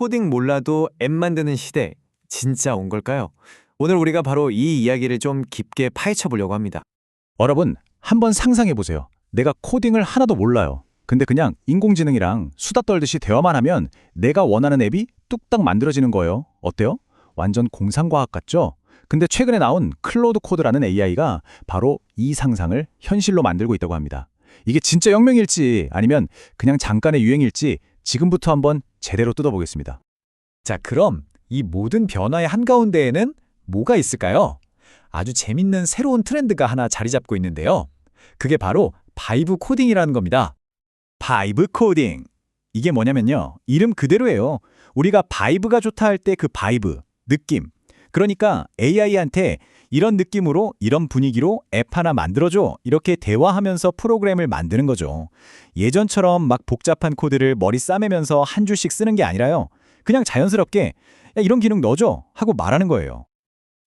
코딩 몰라도 앱 만드는 시대 진짜 온 걸까요? 오늘 우리가 바로 이 이야기를 좀 깊게 파헤쳐 보려고 합니다. 여러분, 한번 상상해 보세요. 내가 코딩을 하나도 몰라요. 근데 그냥 인공지능이랑 수다 떨듯이 대화만 하면 내가 원하는 앱이 뚝딱 만들어지는 거예요. 어때요? 완전 공상과학 같죠? 근데 최근에 나온 클로드 코드라는 AI가 바로 이 상상을 현실로 만들고 있다고 합니다. 이게 진짜 혁명일지 아니면 그냥 잠깐의 유행일지 지금부터 한번 제대로 뜯어보겠습니다. 자, 그럼 이 모든 변화의 한가운데에는 뭐가 있을까요? 아주 재밌는 새로운 트렌드가 하나 자리 잡고 있는데요. 그게 바로 바이브 코딩이라는 겁니다. 바이브 코딩. 이게 뭐냐면요. 이름 그대로예요. 우리가 바이브가 좋다 할 때 그 바이브, 느낌. 그러니까 AI한테 이런 느낌으로 이런 분위기로 앱 하나 만들어줘. 이렇게 대화하면서 프로그램을 만드는 거죠. 예전처럼 막 복잡한 코드를 머리 싸매면서 한 줄씩 쓰는 게 아니라요. 그냥 자연스럽게 야, 이런 기능 넣어줘 하고 말하는 거예요.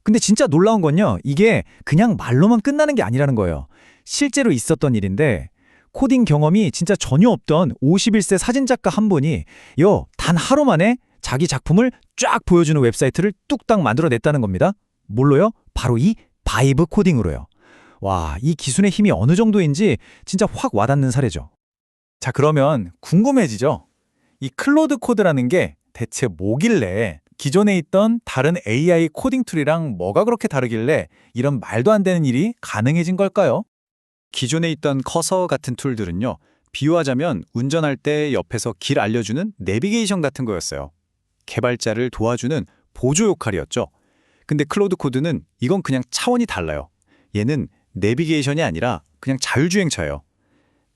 근데 진짜 놀라운 건요. 이게 그냥 말로만 끝나는 게 아니라는 거예요. 실제로 있었던 일인데 코딩 경험이 진짜 전혀 없던 51세 사진작가 한 분이 요 단 하루 만에 자기 작품을 쫙 보여주는 웹사이트를 뚝딱 만들어냈다는 겁니다. 뭘로요? 바로 이 바이브 코딩으로요. 와, 이 기술의 힘이 어느 정도인지 진짜 확 와닿는 사례죠. 자, 그러면 궁금해지죠? 이 클로드 코드라는 게 대체 뭐길래 기존에 있던 다른 AI 코딩 툴이랑 뭐가 그렇게 다르길래 이런 말도 안 되는 일이 가능해진 걸까요? 기존에 있던 커서 같은 툴들은요. 비유하자면 운전할 때 옆에서 길 알려주는 내비게이션 같은 거였어요. 개발자를 도와주는 보조 역할이었죠. 근데 클로드 코드는 이건 그냥 차원이 달라요. 얘는 내비게이션이 아니라 그냥 자율주행차예요.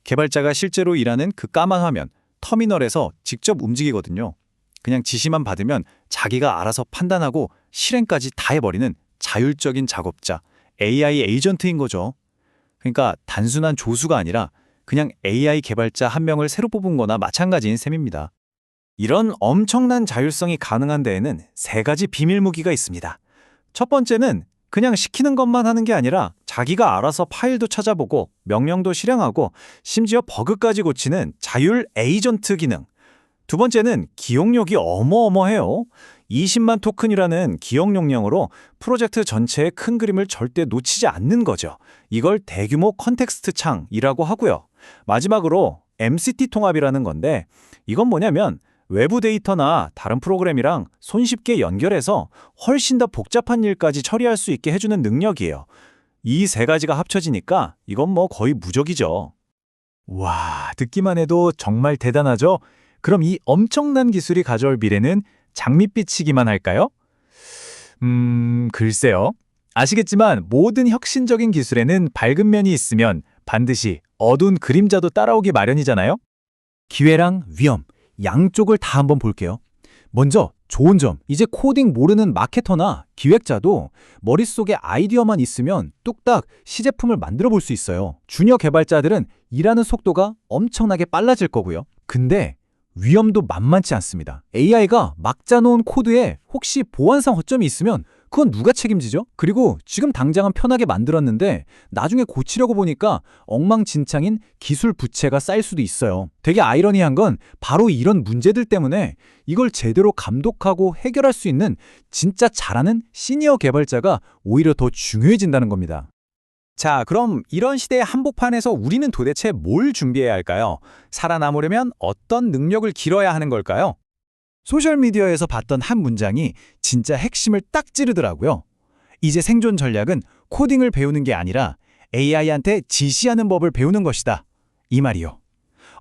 개발자가 실제로 일하는 그 까만 화면, 터미널에서 직접 움직이거든요. 그냥 지시만 받으면 자기가 알아서 판단하고 실행까지 다 해버리는 자율적인 작업자, AI 에이전트인 거죠. 그러니까 단순한 조수가 아니라 그냥 AI 개발자 한 명을 새로 뽑은 거나 마찬가지인 셈입니다. 이런 엄청난 자율성이 가능한 데에는 세 가지 비밀 무기가 있습니다. 첫 번째는 그냥 시키는 것만 하는 게 아니라 자기가 알아서 파일도 찾아보고 명령도 실행하고 심지어 버그까지 고치는 자율 에이전트 기능. 두 번째는 기억력이 어마어마해요. 20만 토큰이라는 기억 용량으로 프로젝트 전체의 큰 그림을 절대 놓치지 않는 거죠. 이걸 대규모 컨텍스트 창이라고 하고요. 마지막으로 MCT 통합이라는 건데 이건 뭐냐면 외부 데이터나 다른 프로그램이랑 손쉽게 연결해서 훨씬 더 복잡한 일까지 처리할 수 있게 해주는 능력이에요. 이 세 가지가 합쳐지니까 이건 뭐 거의 무적이죠. 와, 듣기만 해도 정말 대단하죠? 그럼 이 엄청난 기술이 가져올 미래는 장밋빛이기만 할까요? 음, 글쎄요. 아시겠지만 모든 혁신적인 기술에는 밝은 면이 있으면 반드시 어두운 그림자도 따라오기 마련이잖아요? 기회랑 위험, 양쪽을 다 한번 볼게요. 먼저 좋은 점, 이제 코딩 모르는 마케터나 기획자도 머릿속에 아이디어만 있으면 뚝딱 시제품을 만들어 볼 수 있어요. 주니어 개발자들은 일하는 속도가 엄청나게 빨라질 거고요. 근데 위험도 만만치 않습니다. AI가 막 짜놓은 코드에 혹시 보안상 허점이 있으면 그건 누가 책임지죠? 그리고 지금 당장은 편하게 만들었는데 나중에 고치려고 보니까 엉망진창인 기술 부채가 쌓일 수도 있어요. 되게 아이러니한 건 바로 이런 문제들 때문에 이걸 제대로 감독하고 해결할 수 있는 진짜 잘하는 시니어 개발자가 오히려 더 중요해진다는 겁니다. 자, 그럼 이런 시대의 한복판에서 우리는 도대체 뭘 준비해야 할까요? 살아남으려면 어떤 능력을 길어야 하는 걸까요? 소셜미디어에서 봤던 한 문장이 진짜 핵심을 딱 찌르더라고요. 이제 생존 전략은 코딩을 배우는 게 아니라 AI한테 지시하는 법을 배우는 것이다. 이 말이요.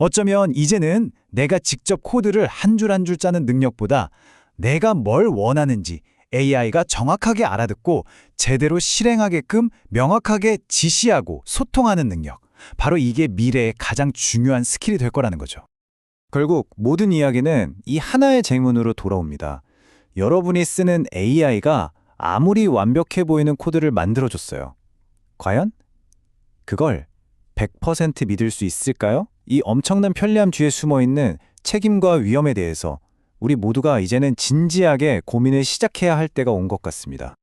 어쩌면 이제는 내가 직접 코드를 한 줄 한줄 짜는 능력보다 내가 뭘 원하는지 AI가 정확하게 알아듣고 제대로 실행하게끔 명확하게 지시하고 소통하는 능력. 바로 이게 미래의 가장 중요한 스킬이 될 거라는 거죠. 결국 모든 이야기는 이 하나의 질문으로 돌아옵니다. 여러분이 쓰는 AI가 아무리 완벽해 보이는 코드를 만들어줬어요. 과연? 그걸 100% 믿을 수 있을까요? 이 엄청난 편리함 뒤에 숨어 있는 책임과 위험에 대해서 우리 모두가 이제는 진지하게 고민을 시작해야 할 때가 온 것 같습니다.